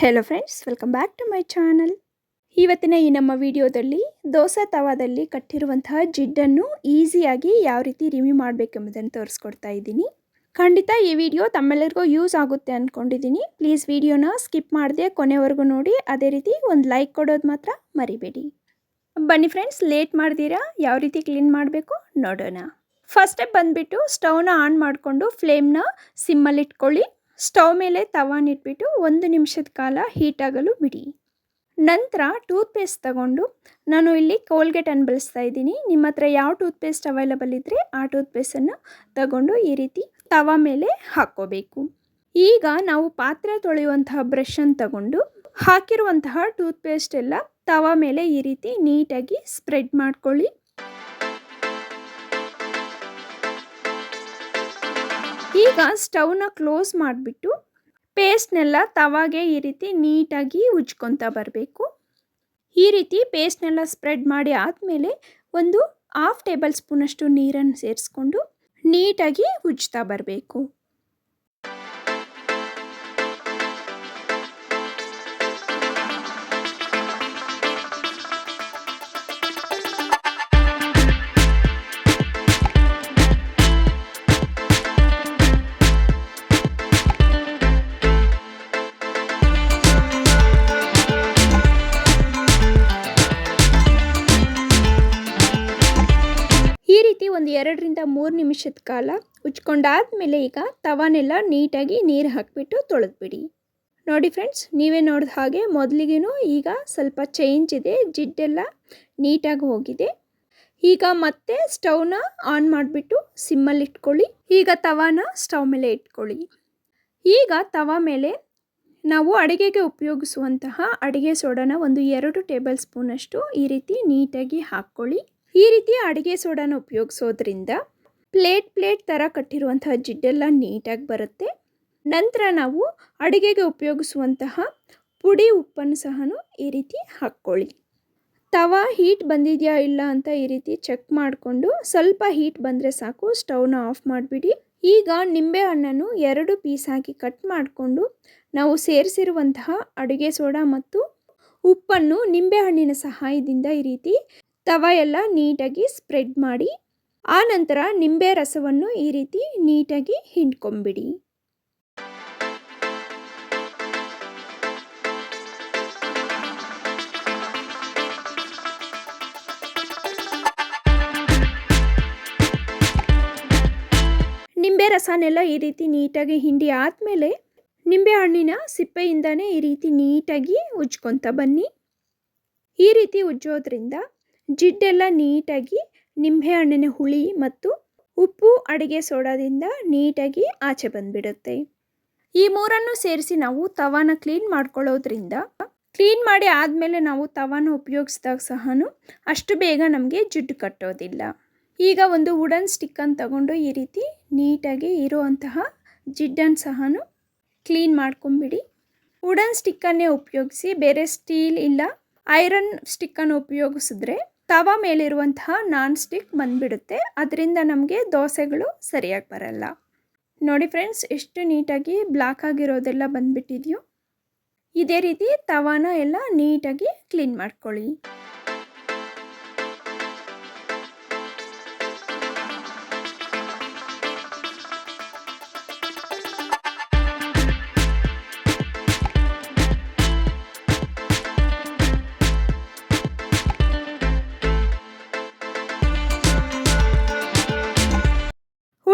Hello friends welcome back to my channel ಇವತ್ತಿನ ಈ ನಮ್ಮ ವಿಡಿಯೋದಲ್ಲಿ ದೋಸೆ ತವಾದಲ್ಲಿ ಕಟ್ಟಿರುವಂತಹ ಜಿಡ್ಡನ್ನು ಈಸಿಯಾಗಿ ಯಾವ ರೀತಿ ರಿಮೂವ್ ಮಾಡಬೇಕೆಂಬುದನ್ನು ತೋರಿಸ್ಕೊಡ್ತಾ ಇದ್ದೀನಿ. ಖಂಡಿತ ಈ ವಿಡಿಯೋ ತಮ್ಮೆಲ್ಲರಿಗೂ ಯೂಸ್ ಆಗುತ್ತೆ ಅಂದ್ಕೊಂಡಿದ್ದೀನಿ ಪ್ಲೀಸ್ ವಿಡಿಯೋನ ಸ್ಕಿಪ್ ಮಾಡದೆ ಕೊನೆವರೆಗೂ ನೋಡಿ, ಅದೇ ರೀತಿ ಒಂದು ಲೈಕ್ ಕೊಡೋದು ಮಾತ್ರ ಮರಿಬೇಡಿ. ಬನ್ನಿ ಫ್ರೆಂಡ್ಸ್ ಲೇಟ್ ಮಾಡ್ದಿರಾ, ಯಾವ ರೀತಿ ಕ್ಲೀನ್ ಮಾಡಬೇಕು ನೋಡೋಣ. ಫಸ್ಟ್ ಸ್ಟೆಪ್ ಬಂದುಬಿಟ್ಟು ಸ್ಟವ್ನ ಆನ್ ಮಾಡಿಕೊಂಡು ಫ್ಲೇಮ್ನ ಸಿಮ್ಮಲ್ಲಿ ಇಟ್ಕೊಳ್ಳಿ. ಸ್ಟವ್ ಮೇಲೆ ತವಾನಿಟ್ಬಿಟ್ಟು ಒಂದು ನಿಮಿಷದ ಕಾಲ ಹೀಟಾಗಲು ಬಿಡಿ. ನಂತರ ಟೂತ್ ಪೇಸ್ಟ್ ತಗೊಂಡು ನಾನು ಇಲ್ಲಿ ಕೋಲ್ಗೇಟನ್ನು ಬಳಸ್ತಾ ಇದ್ದೀನಿ. ನಿಮ್ಮ ಹತ್ರ ಯಾವ ಟೂತ್ ಪೇಸ್ಟ್ ಅವೈಲಬಲ್ ಇದ್ದರೆ ಆ ಟೂತ್ ಪೇಸ್ಟನ್ನು ತಗೊಂಡು ಈ ರೀತಿ ತವ ಮೇಲೆ ಹಾಕ್ಕೋಬೇಕು. ಈಗ ನಾವು ಪಾತ್ರೆ ತೊಳೆಯುವಂತಹ ಬ್ರಷನ್ನು ತಗೊಂಡು ಹಾಕಿರುವಂತಹ ಟೂತ್ ಪೇಸ್ಟ್ ಎಲ್ಲ ತವ ಮೇಲೆ ಈ ರೀತಿ ನೀಟಾಗಿ ಸ್ಪ್ರೆಡ್ ಮಾಡ್ಕೊಳ್ಳಿ. ಈಗ ಸ್ಟವ್ನ ಕ್ಲೋಸ್ ಮಾಡಿಬಿಟ್ಟು ಪೇಸ್ಟ್ನೆಲ್ಲ ತವಾಗೆ ಈ ರೀತಿ ನೀಟಾಗಿ ಉಜ್ಕೊತಾ ಬರಬೇಕು. ಈ ರೀತಿ ಪೇಸ್ಟ್ನೆಲ್ಲ ಸ್ಪ್ರೆಡ್ ಮಾಡಿ ಆದಮೇಲೆ ಒಂದು ಹಾಫ್ ಟೇಬಲ್ ಸ್ಪೂನಷ್ಟು ನೀರನ್ನು ಸೇರಿಸ್ಕೊಂಡು ನೀಟಾಗಿ ಉಜ್ತಾ ಬರಬೇಕು. ರೀತಿ ಒಂದು ಎರಡರಿಂದ ಮೂರು ನಿಮಿಷದ ಕಾಲ ಉಜ್ಕೊಂಡಾದ್ಮೇಲೆ ಈಗ ತವನೆಲ್ಲ ನೀಟಾಗಿ ನೀರು ಹಾಕಿಬಿಟ್ಟು ತೊಳೆದ್ಬಿಡಿ. ನೋಡಿ ಫ್ರೆಂಡ್ಸ್, ನೀವೇ ನೋಡಿದ ಹಾಗೆ ಮೊದಲಿಗೂ ಈಗ ಸ್ವಲ್ಪ ಚೇಂಜ್ ಇದೆ, ಜಿಡ್ಡೆಲ್ಲ ನೀಟಾಗಿ ಹೋಗಿದೆ. ಈಗ ಮತ್ತೆ ಸ್ಟವ್ನ ಆನ್ ಮಾಡಿಬಿಟ್ಟು ಸಿಮ್ಮಲ್ಲಿ ಇಟ್ಕೊಳ್ಳಿ. ಈಗ ತವಾನ ಸ್ಟವ್ ಮೇಲೆ ಇಟ್ಕೊಳ್ಳಿ. ಈಗ ತವ ಮೇಲೆ ನಾವು ಅಡುಗೆಗೆ ಉಪಯೋಗಿಸುವಂತಹ ಅಡುಗೆ ಸೋಡಾನ ಒಂದು ಎರಡು ಟೇಬಲ್ ಸ್ಪೂನಷ್ಟು ಈ ರೀತಿ ನೀಟಾಗಿ ಹಾಕ್ಕೊಳ್ಳಿ. ಈ ರೀತಿ ಅಡುಗೆ ಸೋಡಾನ ಉಪಯೋಗಿಸೋದ್ರಿಂದ ಪ್ಲೇಟ್ ಪ್ಲೇಟ್ ಥರ ಕಟ್ಟಿರುವಂತಹ ಜಿಡ್ಡೆಲ್ಲ ನೀಟಾಗಿ ಬರುತ್ತೆ. ನಂತರ ನಾವು ಅಡುಗೆಗೆ ಉಪಯೋಗಿಸುವಂತಹ ಪುಡಿ ಉಪ್ಪನ್ನು ಸಹ ಈ ರೀತಿ ಹಾಕ್ಕೊಳ್ಳಿ. ತವ ಹೀಟ್ ಬಂದಿದೆಯಾ ಇಲ್ಲ ಅಂತ ಈ ರೀತಿ ಚೆಕ್ ಮಾಡಿಕೊಂಡು ಸ್ವಲ್ಪ ಹೀಟ್ ಬಂದರೆ ಸಾಕು, ಸ್ಟವ್ನ ಆಫ್ ಮಾಡಿಬಿಡಿ. ಈಗ ನಿಂಬೆ ಹಣ್ಣನ್ನು ಎರಡು ಪೀಸ್ ಹಾಕಿ ಕಟ್ ಮಾಡಿಕೊಂಡು ನಾವು ಸೇರಿಸಿರುವಂತಹ ಅಡುಗೆ ಸೋಡಾ ಮತ್ತು ಉಪ್ಪನ್ನು ನಿಂಬೆಹಣ್ಣಿನ ಸಹಾಯದಿಂದ ಈ ರೀತಿ ತವ ಎಲ್ಲ ನೀಟಾಗಿ ಸ್ಪ್ರೆಡ್ ಮಾಡಿ, ಆ ನಂತರ ನಿಂಬೆ ರಸವನ್ನು ಈ ರೀತಿ ನೀಟಾಗಿ ಹಿಂಡ್ಕೊಂಬಿಡಿ. ನಿಂಬೆ ರಸನೆಲ್ಲ ಈ ರೀತಿ ನೀಟಾಗಿ ಹಿಂಡಿ ಆದಮೇಲೆ, ನಿಂಬೆ ಹಣ್ಣಿನ ಸಿಪ್ಪೆಯಿಂದನೇ ಈ ರೀತಿ ನೀಟಾಗಿ ಉಜ್ಕೊತ ಬನ್ನಿ. ಈ ರೀತಿ ಉಜ್ಜೋದ್ರಿಂದ ಜಿಡ್ಡೆಲ್ಲ ನೀಟಾಗಿ ನಿಂಬೆಹಣ್ಣಿನ ಹುಳಿ ಮತ್ತು ಉಪ್ಪು ಅಡುಗೆ ಸೋಡಾದಿಂದ ನೀಟಾಗಿ ಆಚೆ ಬಂದುಬಿಡುತ್ತೆ. ಈ ಮೂರನ್ನು ಸೇರಿಸಿ ನಾವು ತವಾನ ಕ್ಲೀನ್ ಮಾಡ್ಕೊಳ್ಳೋದ್ರಿಂದ ಕ್ಲೀನ್ ಮಾಡಿ ಆದಮೇಲೆ ನಾವು ತವಾನ ಉಪಯೋಗಿಸಿದಾಗ ಸಹ ಅಷ್ಟು ಬೇಗ ನಮಗೆ ಜಿಡ್ಡು ಕಟ್ಟೋದಿಲ್ಲ. ಈಗ ಒಂದು ವುಡನ್ ಸ್ಟಿಕ್ಕನ್ನು ತಗೊಂಡು ಈ ರೀತಿ ನೀಟಾಗಿ ಇರುವಂತಹ ಜಿಡ್ಡನ್ನು ಸಹ ಕ್ಲೀನ್ ಮಾಡ್ಕೊಂಬಿಡಿ. ವುಡನ್ ಸ್ಟಿಕ್ಕನ್ನೇ ಉಪಯೋಗಿಸಿ, ಬೇರೆ ಸ್ಟೀಲ್ ಇಲ್ಲ, ಐರನ್ ಸ್ಟಿಕ್ಕನ್ನು ಉಪಯೋಗಿಸಿದ್ರೆ ತವ ಮೇಲಿರುವಂತಹ ನಾನ್ ಸ್ಟಿಕ್ ಬಂದುಬಿಡುತ್ತೆ. ಅದರಿಂದ ನಮಗೆ ದೋಸೆಗಳು ಸರಿಯಾಗಿ ಬರಲ್ಲ. ನೋಡಿ ಫ್ರೆಂಡ್ಸ್, ಎಷ್ಟು ನೀಟಾಗಿ ಬ್ಲಾಕ್ ಆಗಿರೋದೆಲ್ಲ ಬಂದುಬಿಟ್ಟಿದೆಯೋ. ಇದೇ ರೀತಿ ತವಾನ ಎಲ್ಲ ನೀಟಾಗಿ ಕ್ಲೀನ್ ಮಾಡ್ಕೊಳ್ಳಿ.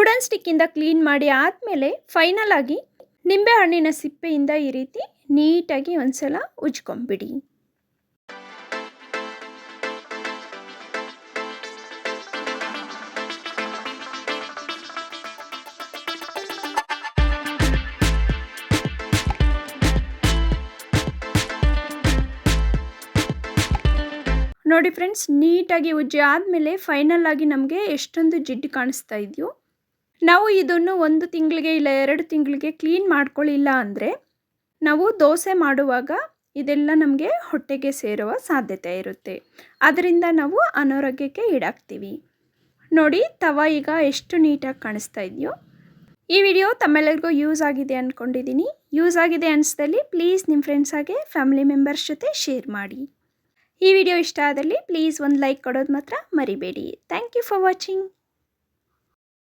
ವುಡನ್ ಸ್ಟಿಕ್ಕಿಂದ ಕ್ಲೀನ್ ಮಾಡಿ ಆದಮೇಲೆ ಫೈನಲ್ ಆಗಿ ನಿಂಬೆಹಣ್ಣಿನ ಸಿಪ್ಪೆಯಿಂದ ಈ ರೀತಿ ನೀಟಾಗಿ ಒಂದ್ಸಲ ಉಜ್ಕೊಂಬಿಡಿ ನೋಡಿ ಫ್ರೆಂಡ್ಸ್ ನೀಟಾಗಿ ಉಜ್ಜಿ ಆದಮೇಲೆ ಫೈನಲ್ ಆಗಿ ನಮಗೆ ಎಷ್ಟೊಂದು ಜಿಡ್ಡು ಕಾಣಿಸ್ತಾ ಇದೆಯೋ ನಾವು ಇದನ್ನು ಒಂದು ತಿಂಗಳಿಗೆ ಇಲ್ಲ ಎರಡು ತಿಂಗಳಿಗೆ ಕ್ಲೀನ್ ಮಾಡ್ಕೊಳ್ಳಿಲ್ಲ ಅಂದರೆ ನಾವು ದೋಸೆ ಮಾಡುವಾಗ ಇದೆಲ್ಲ ನಮಗೆ ಹೊಟ್ಟೆಗೆ ಸೇರುವ ಸಾಧ್ಯತೆ ಇರುತ್ತೆ. ಅದರಿಂದ ನಾವು ಅನಾರೋಗ್ಯಕ್ಕೆ ಈಡಾಗ್ತೀವಿ. ನೋಡಿ, ತವ ಈಗ ಎಷ್ಟು ನೀಟಾಗಿ ಕಾಣಿಸ್ತಾ ಇದೆಯೋ. ಈ ವಿಡಿಯೋ ತಮ್ಮೆಲ್ಲರಿಗೂ ಯೂಸ್ ಆಗಿದೆ ಅಂದ್ಕೊಂಡಿದ್ದೀನಿ ಯೂಸ್ ಆಗಿದೆ ಅನಿಸ್ದಲ್ಲಿ ಪ್ಲೀಸ್ ನಿಮ್ಮ ಫ್ರೆಂಡ್ಸ್ ಹಾಗೆ ಫ್ಯಾಮಿಲಿ ಮೆಂಬರ್ಸ್ ಜೊತೆ ಶೇರ್ ಮಾಡಿ. ಈ ವಿಡಿಯೋ ಇಷ್ಟ ಆದಲ್ಲಿ ಪ್ಲೀಸ್ ಒಂದು ಲೈಕ್ ಕೊಡೋದು ಮಾತ್ರ ಮರಿಬೇಡಿ. Thank you for watching.